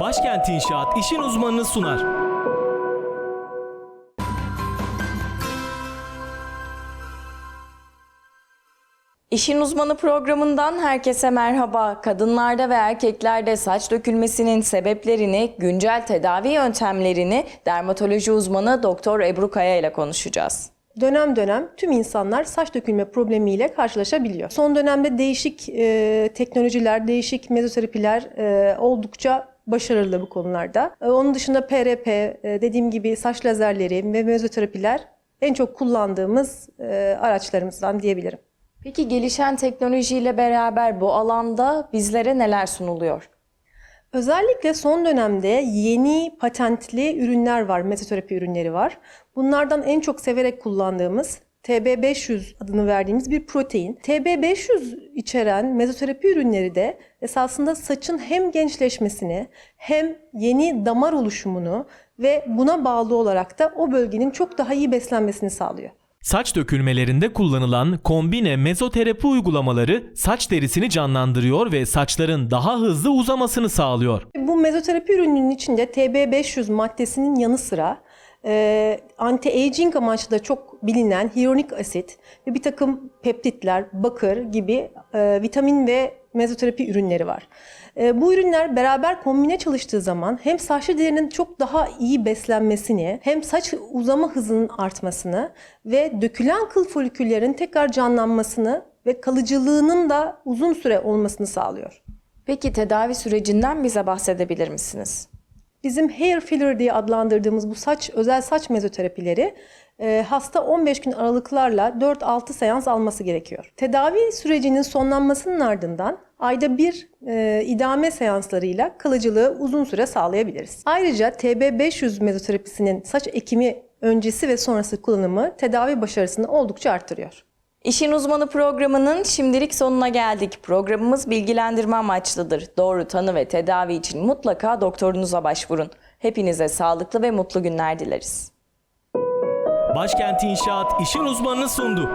Başkent İnşaat işin uzmanını sunar. İşin Uzmanı programından herkese merhaba. Kadınlarda ve erkeklerde saç dökülmesinin sebeplerini, güncel tedavi yöntemlerini dermatoloji uzmanı Doktor Ebru Kaya ile konuşacağız. Dönem dönem tüm insanlar saç dökülme problemiyle karşılaşabiliyor. Son dönemde değişik e, teknolojiler, değişik mezoterapiler e, oldukça başarılı bu konularda. E, onun dışında PRP, e, dediğim gibi saç lazerleri ve mezoterapiler en çok kullandığımız e, araçlarımızdan diyebilirim. Peki gelişen teknolojiyle beraber bu alanda bizlere neler sunuluyor? Özellikle son dönemde yeni patentli ürünler var, mezoterapi ürünleri var. Bunlardan en çok severek kullandığımız TB500 adını verdiğimiz bir protein. TB500 içeren mezoterapi ürünleri de esasında saçın hem gençleşmesini hem yeni damar oluşumunu ve buna bağlı olarak da o bölgenin çok daha iyi beslenmesini sağlıyor. Saç dökülmelerinde kullanılan kombine mezoterapi uygulamaları saç derisini canlandırıyor ve saçların daha hızlı uzamasını sağlıyor. Bu mezoterapi ürününün içinde TB500 maddesinin yanı sıra anti-aging amaçlı da çok bilinen hyaluronik asit ve bir takım peptitler, bakır gibi e, vitamin ve mezoterapi ürünleri var. E, bu ürünler beraber kombine çalıştığı zaman hem saçlı derinin çok daha iyi beslenmesini, hem saç uzama hızının artmasını ve dökülen kıl foliküllerin tekrar canlanmasını ve kalıcılığının da uzun süre olmasını sağlıyor. Peki tedavi sürecinden bize bahsedebilir misiniz? Bizim hair filler diye adlandırdığımız bu saç özel saç mezoterapileri e, hasta 15 gün aralıklarla 4-6 seans alması gerekiyor. Tedavi sürecinin sonlanmasının ardından ayda bir e, idame seanslarıyla kalıcılığı uzun süre sağlayabiliriz. Ayrıca TB500 mezoterapisinin saç ekimi öncesi ve sonrası kullanımı tedavi başarısını oldukça arttırıyor. İşin Uzmanı programının şimdilik sonuna geldik. Programımız bilgilendirme amaçlıdır. Doğru tanı ve tedavi için mutlaka doktorunuza başvurun. Hepinize sağlıklı ve mutlu günler dileriz. Başkent İnşaat işin uzmanını sundu.